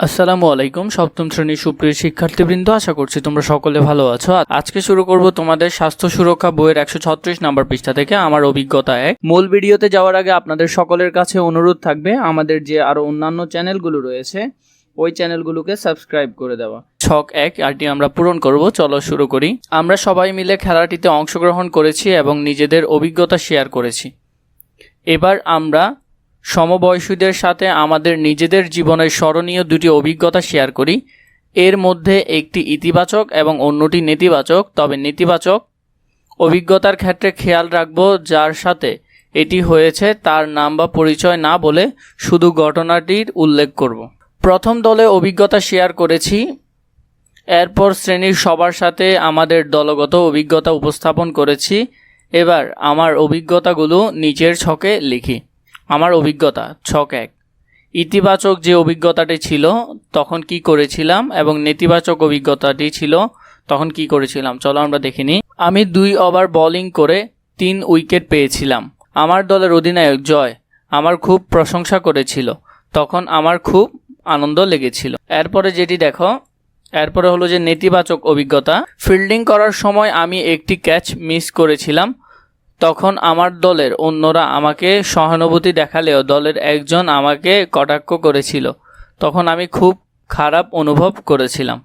আসসালামু আলাইকুম, সপ্তম শ্রেণির সুপ্রিয় শিক্ষার্থীবৃন্দ, আশা করছি তোমরা সকলে ভালো আছো। আজকে শুরু করব তোমাদের স্বাস্থ্য সুরক্ষা বইয়ের একশো ছত্রিশ নাম্বার পৃষ্ঠা থেকে আমার অভিজ্ঞতা এক। মূল ভিডিওতে যাওয়ার আগে আপনাদের সকলের কাছে অনুরোধ থাকবে, আমাদের যে আরও অন্যান্য চ্যানেলগুলো রয়েছে, ওই চ্যানেলগুলোকে সাবস্ক্রাইব করে দেওয়া। ছক এক, আরটি আমরা পূরণ করব, চলো শুরু করি। আমরা সবাই মিলে খেলাটিতে অংশগ্রহণ করেছি এবং নিজেদের অভিজ্ঞতা শেয়ার করেছি। এবার আমরা সমবয়সীদের সাথে আমাদের নিজেদের জীবনের স্মরণীয় দুটি অভিজ্ঞতা শেয়ার করি। এর মধ্যে একটি ইতিবাচক এবং অন্যটি নেতিবাচক, তবে নেতিবাচক অভিজ্ঞতার ক্ষেত্রে খেয়াল রাখব যার সাথে এটি হয়েছে তার নাম বা পরিচয় না বলে শুধু ঘটনাটির উল্লেখ করব। প্রথম দলে অভিজ্ঞতা শেয়ার করেছি। এরপর শ্রেণির সবার সাথে আমাদের দলগত অভিজ্ঞতা উপস্থাপন করেছি। এবার আমার অভিজ্ঞতাগুলো নিচের ছকে লিখি। আমার অভিজ্ঞতা, ছক এক। ইতিবাচক যে অভিজ্ঞতাটি ছিল, তখন কি করেছিলাম এবং নেতিবাচক অভিজ্ঞতাটি ছিল, তখন কি করেছিলাম? চলো আমরা দেখিনি আমি দুই ওভার বোলিং করে তিন উইকেট পেয়েছিলাম। আমার দলের অধিনায়ক জয় আমার খুব প্রশংসা করেছিল। তখন আমার খুব আনন্দ লেগেছিল। এরপরে যেটি দেখো, এরপরে হলো যে নেতিবাচক অভিজ্ঞতা। ফিল্ডিং করার সময় আমি একটি ক্যাচ মিস করেছিলাম। তখন আমার দলের অন্যরা আমাকে সহানুভূতি দেখালেও দলের একজন আমাকে কটাক্ষ করেছিল। তখন আমি খুব খারাপ অনুভব করেছিলাম।